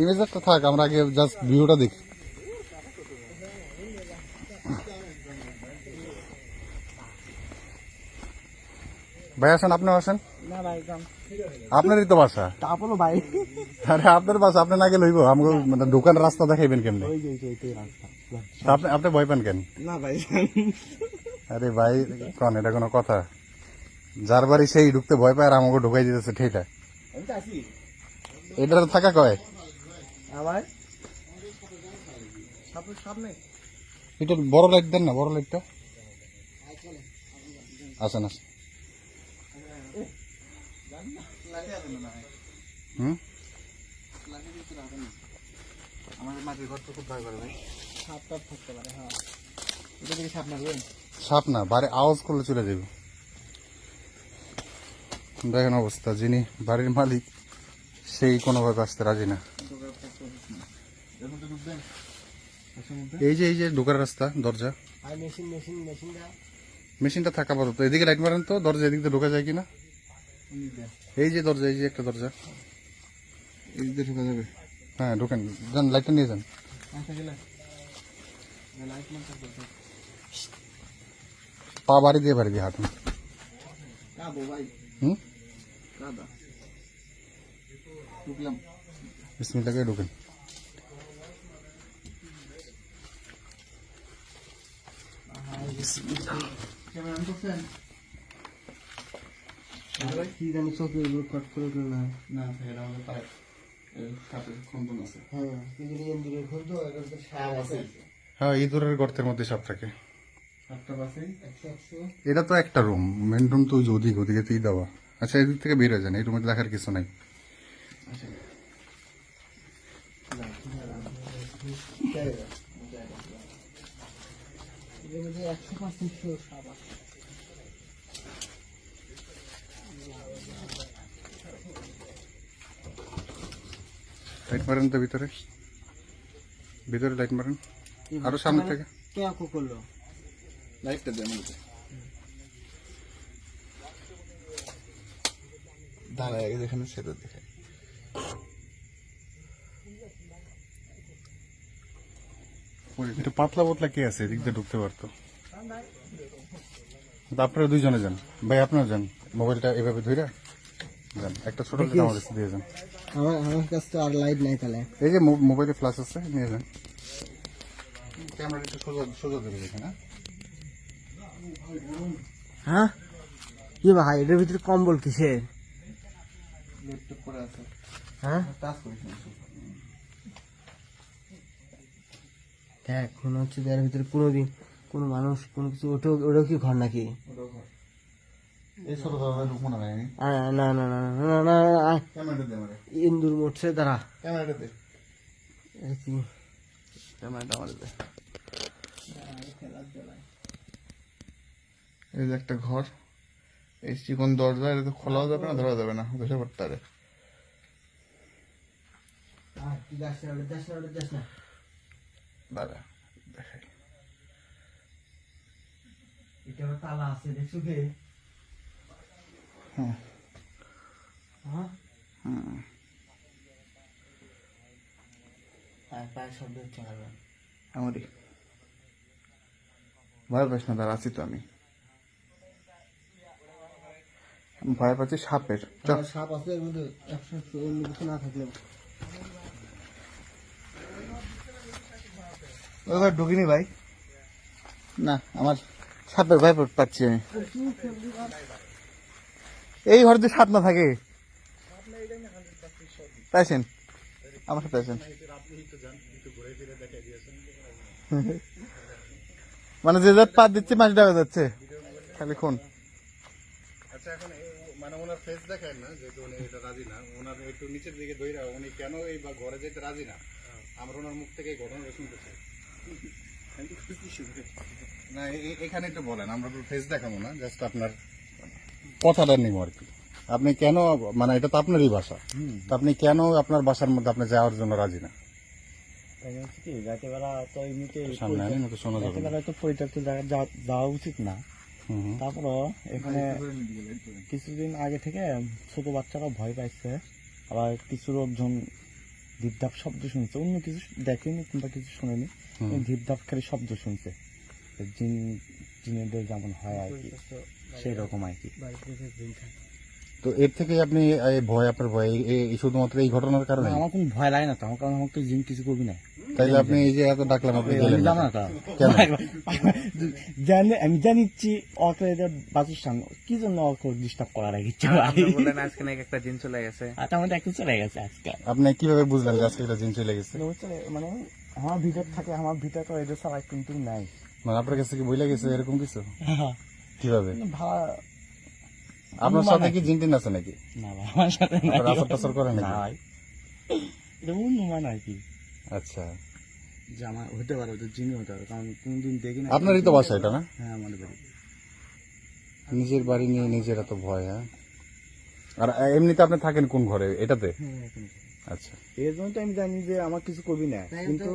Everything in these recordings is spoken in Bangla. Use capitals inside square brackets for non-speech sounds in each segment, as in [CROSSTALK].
ইমেজটা থাক আমরা আগে জাস্ট ভিউটা দেখি। ভাই আসেন আপনি আসেন। আপনারই তো বাসা। ভাই। আরে আপনার বাসা আপনি না গেলে হইব? আমাকে মানে দোকান রাস্তা দেখাইবেন কেমনে? আপনি আপনি ভয় পান কেন? না ভাই আরে ভাই কন এটা কোনো কথা? যার বাড়ি সেই ঢুকতে ভয় পায় আর আমাকে ঢুকাই দিতেছে তো এটার থাকা কয়? এটা বড় লাইট দেন না বড় লাইটটা আসেন আসেন। হুম? আমাদের মাটির ঘর তো খুব ভয় করে ভাই। সাপ টাপ থাকতে পারে হ্যাঁ। এটা থেকে সাপ মারবে? সাপ না বাড়ি আওয়াজ করলে চলে যাবে। দেখেন অবস্থা যিনি বাড়ির মালিক সেই কোনোভাবে আসতে রাজি না। এই যে এই যে ঢোকার রাস্তা দরজা। মেশিনটা থাকা পারত এদিকে লাইট মারেন তো দরজা এদিক দিয়ে ঢোকা যায় কিনা? এই যে দরজা এই যে একটা দরজা। এই দিকে ঢোকা যাবে। হ্যাঁ ঢোকেন। যান লাইটটা নিয়ে যান। আচ্ছা পা বাড়ি দিয়ে বাড়ি দিয়ে হাঁটুন কাদো ভাই হুম কাদা ঢুকলাম বিসমিল্লাকে ঢোকেন। কি জানি চোখে কট করে না। না এটা আমাদের পায়ে খন্দন আছে। হ্যাঁ আছে। হ্যাঁ ইঁদুরের গর্তের মধ্যে সাপ থাকে সাতটা বাসে একশো একশো এটা তো একটা রুম মেন রুম তো ওই যে ওদিক ওদিকেতেই দেওয়া। আচ্ছা এদিক থেকে বের হয়ে যান এই রুমে দেখার কিছু নাই। আচ্ছা। লাইট মারেন তো ভিতরে। ভিতরে লাইট মারেন। আরও সামনে থেকে। কে আকু করল? লাইটটা দে আমাকে। দাঁড়ায় আগে যেখানে সেটা দেখে। এটা পাতলা পাতলা কে আছে? এদিক দিয়ে ঢুকতে পারতো। তা আপনারা দুইজনে যান। ভাই আপনারা যান। মোবাইলটা এভাবে ধরে যান। একটা ছোট আমার কাছে দিয়ে যান। আমার আমার কাছে তো আর লাইট নাই তাহলে। এই যে মো- মোবাইলে ফ্ল্যাশ আছে নিয়ে যান। ক্যামেরা একটু সোজা সোজা ধরে দেখেন হ্যাঁ? হ্যাঁ? কি ভাই এটার ভিতরে কম্বল কিসের? ল্যাপটপ করে আছে। হ্যাঁ? টাচ করিস দেখ মনে হচ্ছে এর ভিতরে কোনোদিন কোনো মানুষ কোনো কিছু ওটাও ওটাও কি ঘর নাকি? না না না না না ইন্দুর মরছে দাঁড়া। ক্যামেরাটা এই যে একটা ঘর এই চিকন দরজা এটা তো খোলাও যাবে না ধরা যাবে না বসে পড়তে পারে দাদা দেখাই। এটা আবার তালা আছে দেখছ কে? হুম। হ্যাঁ? হুম। আর পায়ের শব্দ হচ্ছে আমার। আমারই ভয় পাস না দাঁড়া আছি তো আমি আমি ভয় পাচ্ছি সাপের। সাপ আছে এর মধ্যে একশো অন্য কিছু না থাকলে। ওই ঢুকিনি ভাই। না আমার সাপের ভয় পাচ্ছি আমি। এই ঘরে যদি সাপ না থাকে? পাইছেন আমার সাথে আছেন মানে যে যার পা দিচ্ছে মাছ ডাকা যাচ্ছে। খালি খুন। আচ্ছা এখন ওনার ফেস দেখেন না যেহেতু উনি এটা রাজি না ওনার একটু নিচের দিকে দইরা উনি কেন এই বা ঘরে যেতে রাজি না? আমরা ওনার মুখ থেকে এই ঘটনাটা শুনতে চাই। না এখানে একটু বলেন আমরা ফেস দেখাবো না জাস্ট আপনার কথাটা নিব আর কি। আপনি কেন মানে এটা তো আপনারই বাসা তো আপনি কেন আপনার বাসার মধ্যে আপনি যাওয়ার জন্য রাজি না? তো এমনিতে শোনা যাবে। তো পরিত্যক্ত যাওয়া উচিত না। হুম। এখানে কিছুদিন আগে থেকে ছোট বাচ্চারা ভয় পাইছে। আবার কিছু লোকজন ধিপধাপ শব্দ শুনছে। অন্য কিছু দেখেনি কিংবা কিছু শুনেনি হুম। ধিপধাপ শব্দ শুনছে। জিন জিনেদের যেমন হয় আর কি সেই রকম আর কি। তো এর থেকে আপনি এই ভয় আপনার ভয় এই- শুধুমাত্র এই ঘটনার কারণে? আমার কোনো ভয় লাগে না তো আমার কারণ আমার তো জিন কিছু করবি না। তাইলে আপনি এই যে এত ডাকলাম আপনি আমি না। জানো না তো। কেন? [LAUGHS] জানি আমি জানিচ্ছি অটো এদের বাসের সামনে কি জন্য অটো ডিস্টার্ব ইচ্ছা বললেন আজকে নাকি একটা দিন চলে গেছে। আর তার মধ্যে একটু চলে গেছে আজকে। আপনি কীভাবে বুঝলেন যে আজকে একটা জিন চলে গেছে? মানে মানে আমার ভিতর থাকে আমার ভিতরে তো এদের ছাড়া কিন্তু নাই। মানে আপনার কাছে কি বইলে গেছে এরকম কিছু? কীভাবে? ভালো আপনার সাথে কি জিন টিন আছে নাকি? না আমার সাথে নাই। আপনার আচার করে নাকি? এটা অনুমান আর কি আচ্ছা। যে হতে পারে ওদের জিনি হতে পারে কারণ কোনদিন দেখি না আপনারই তো বাসা এটা না? হ্যাঁ আমাদের বাড়ি। নিজের বাড়ি নিয়ে নিজের এত ভয় হ্যাঁ? আর এমনিতে আপনি থাকেন কোন ঘরে? এটাতে? হ্যাঁ আচ্ছা। এই জন্য তো আমি জানি যে আমার কিছু করবি না কিন্তু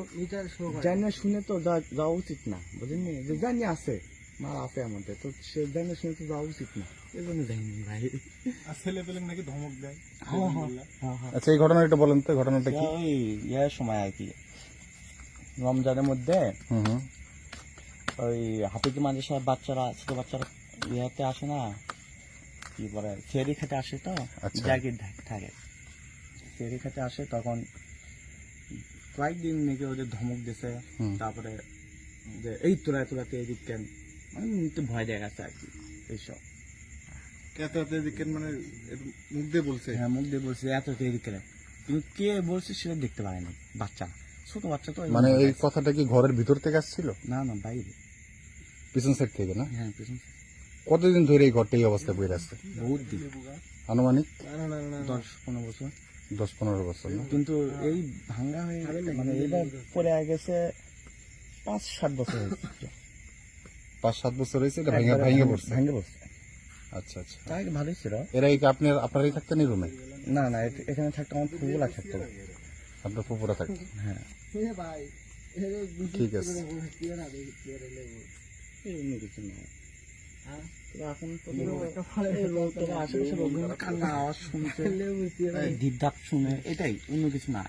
জানি না শুনে তো যা- যাওয়া উচিত না বুঝলেন যে জানি আছে। মার আছে আমাদের। তো সে জানি শুনে তো যাওয়া উচিত না। এই জন্য জানি ভাই। ছেলে পেলে নাকি ধমক দেয়? হ্যাঁ হ্যাঁ হ্যাঁ আচ্ছা এই ঘটনা একটু বলেন তো ঘটনাটা কি? ওই ইয়ের সময় আর কি। রমজানের মধ্যে ওই হাফিজ মাঝে সাহেব বাচ্চারা ছোট বাচ্চারা ইয়েতে আসে না কি বলে ফেরি খেতে আসে তো আচ্ছা। জাগির থাকে। ফেরি খেতে আসে তখন কয়েকদিন নাকি ওদের ধমক দিছে। তারপরে যে এই তোরা তোরাতে এদিক কেন? মানে একটু ভয় দেখা গেছে আর কি এইসব। এত এত এদিকে মানে একটু মুখ দিয়ে বলছে? হ্যাঁ মুখ দিয়ে বলছে এত তো এদিক কিন্তু কে বলছে সেটা দেখতে পারেনি বাচ্চা। ছোট বাচ্চা তো মানে এই কথাটা কি ঘরের ভিতর থেকে আসছিল? না না বাইরে। পিছন সাইড থেকে না? হ্যাঁ পেছন কতদিন ধরে এই ঘরটা এই অবস্থায় বয়ে আসছে? বহুত দিন। আনুমানিক? দশ পনেরো বছর। দশ পনেরো বছর কিন্তু এই ভাঙ্গা হয়ে মানে এবার পরে গেছে পাঁচ সাত বছর হয়েছে। পাঁচ সাত বছর হয়েছে এটা ভেঙে ভেঙে পড়ছে। ভেঙে পড়ছে। আচ্ছা আচ্ছা। তাই ভালোই ছিল। এরা এই আপনি আপনারই থাকতেন এই রুমে না না এ- এখানে থাকতো আমার ফুলগুলা থাকতো আপনার ফুপুরা থাকতেন হ্যাঁ। ঠিক আছে। এটাই অন্য কিছু না